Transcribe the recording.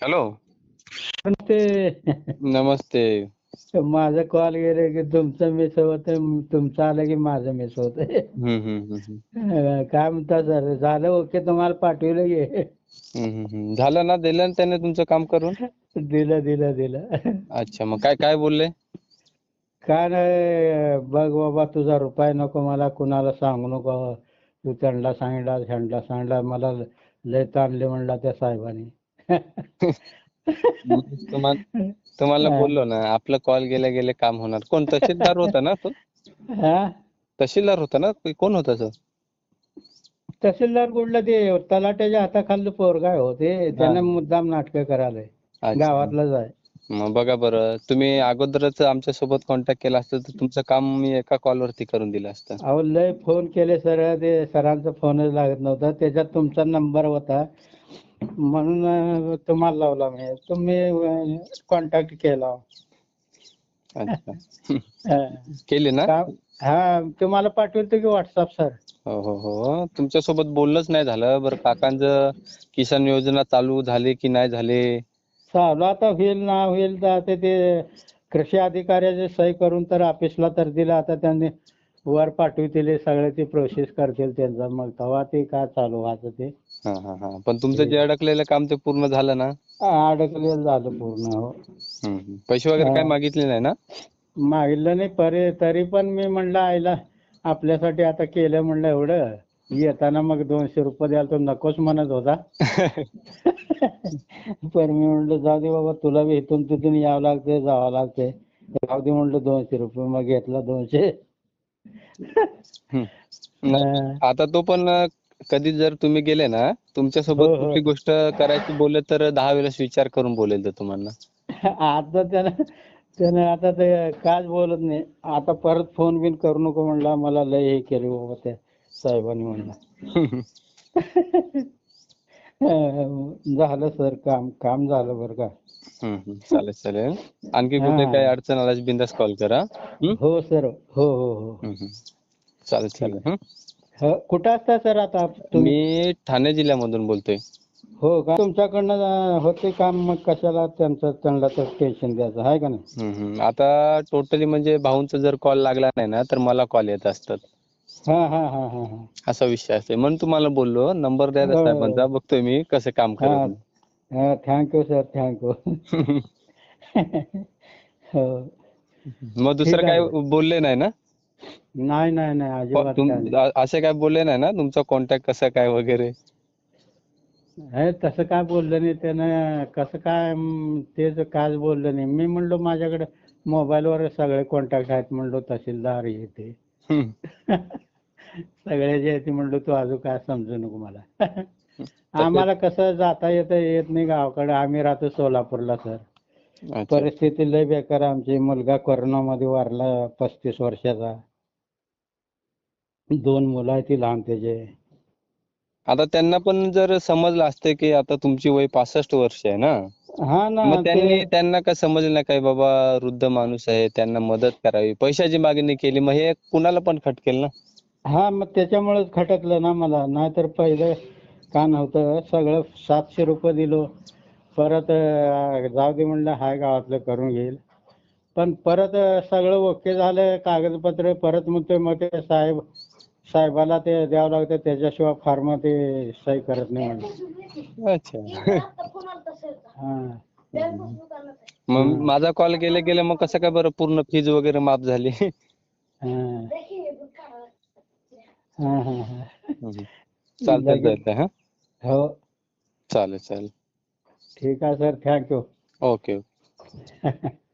Hello. पण ते नमस्ते. माझा कॉल गेले की तुमचं मिस होत तुमचं आलं की माझं मिस होत. हम्म, हम्म, हम्म, हम्म. काय म्हणता सर? झालं ओके तुम्हाला पाठवलं की? हम्म, हम्म, हम्म. झालं ना दिलं ना त्याने तुमचं काम करून? दिलं दिलं दिलं. अच्छा मग काय काय बोलले? काय नाही बघ बाबा तुझा रुपये नको मला कुणाला सांगू नको. तू त्यांना सांगितला ह्यांना सांगितला मला लय ताणले म्हणला त्या साहेबांनी. तुम्हाला तुम्हाला बोललो ना आपलं कॉल गेले गेले काम होणार. कोण? तहसीलदार होता ना तो? हा? तहसीलदार होता ना? कोण होता तो तहसीलदार कुठलं ते तलाट्याच्या हाताखालचं पोरगा हो ते? त्यानं मुद्दाम नाटकं करायलंय. अच्छा. गावातलंच आहे मग बघा बरं. तुम्ही अगोदरच आमच्यासोबत कॉन्टॅक्ट केला असतं तर तुमचं काम मी एका कॉल वरती करून दिलं असतं. अहो लय फोन केले सर. ते सरांचा फोनच लागत नव्हता. त्याच्यात तुमचा नंबर होता. म्हणून तुम्हाला लावला मी. तुम्ही कॉन्टॅक्ट केला. अच्छा. हा. केली ना? का- हा तुम्हाला पाठवतो की व्हॉट्सअप सर हो हो हो. तुमच्यासोबत बोलणंच नाही झालं. बरं काकांचं किसान योजना चालू झाली की नाही झाली? चालू आता होईल ना होईल. तर आता ते कृषी अधिकाऱ्याचे सही करून तर ऑफिसला तर दिलं. आता त्यांनी वर पाठवतील सगळे ते प्रोसेस करतील त्यांचा. मग तेव्हा ते काय चालू व्हायचं ते. हा हा हा. पण तुमचं जे अडकलेलं काम ते पूर्ण झालं ना? अडकलेलं झालं पूर्ण हो. हम्म, हम्म. पैसे वगैरे काय हा. मागितले नाही ना? मागितलं नाही परे तरी पण मी म्हणलं आईला आपल्यासाठी आता केलं म्हणलं एवढं. येताना मग दोनशे रुपये द्याल तो नकोच म्हणत होता. पण मी म्हणलं जाऊ दे बाबा तुला बी इथून तिथून यावं लागतंय जावं लागतंय. जाऊ दे म्हणलं दोनशे रुपये. मग घेतला दोनशे. आता तो पण कधी जर तुम्ही गेले ना तुमच्यासोबत हो, हो. कुठली गोष्ट करायची बोलले तर दहा वेळेस विचार करून बोलेल तो तुम्हाला. आता त्यानं त्यानं आता ते काच बोलत नाही. आता परत फोन बिन करू नको म्हणला मला लय हे केले बाबा त्या साहेबांनी म्हणला. झालं सर काम काम झालं बरं का. चालेल चालेल. आणखी. कुठे काही अडचण आल्यास बिंदास कॉल करा? हो सर हो हो हो. चालेल चालेल. हो कुठं असता सर आता तुम्ही? मी ठाणे जिल्ह्यामधून बोलतोय. हो का? तुमच्याकडनं होते काम मग कशाला त्यांचं त्यांना तर टेन्शन द्यायचं आहे का नाही. आता टोटली म्हणजे भाऊंचा जर कॉल लागला नाही ना तर मला कॉल येत असतात. असा विषय असते म्हणून तुम्हाला बोललो नंबर द्या त्या हो. साहेबांचा बघतोय मी कसं काम करत हा थँक्यू सर थँक्यू हो. मग दुसरं काय. बोलले नाही ना? नाही नाही नाही काय असे काय बोलले नाही ना? तुमचा कॉन्टॅक्ट कसा काय वगैरे? हे तसं काय बोललं नाही त्यानं. कसं काय अं, ते तर कायच बोललं नाही. मी म्हणलो माझ्याकडे मोबाईलवर सगळे कॉन्टॅक्ट आहेत म्हणलो तहसीलदार हे ते. हम्म. सगळे जे ते म्हणलो तू अजून काय समजू नको मला. आम्हाला कसं जाता येता येत नाही गावाकडे. आम्ही राहतो सोलापूरला सर. अच्छा. परिस्थिती लय बेकार आहे आमची. मुलगा कोरोनामध्ये वारला पस्तीस वर्षाचा. दोन मुलं आहेत ती लहान त्याचे. आता त्यांना पण जर समजलं असतं की आता तुमची वय पासष्ट वर्ष आहे ना? हा ना मग त्यांनी ते त्यांना काय समजलं नाही काय बाबा वृद्ध माणूस आहे त्यांना मदत करावी. पैशाची मागणी केली मग हे कुणाला पण खटकेल ना? हा मग त्याच्यामुळेच खटकलं ना मला. नाहीतर पहिलं का नव्हतं सगळं सातशे रुपये दिलो. परत जाऊ दे म्हणलं हाय गावातलं करून घेईल. पण परत सगळं ओके झालं कागदपत्र परत मग ते मग ते साहेब साहेबाला ते द्यावं लागतं त्याच्याशिवाय फार्म ते सही करत नाही म्हणलं. अच्छा. हा. मग माझा कॉल गेले गेले मग कसं काय बरं पूर्ण फीज वगैरे माफ झाली? हा हा. चालतंय चालतंय हा. हो. चालेल चालेल. ठीक आहे सर. Thank you okay okay.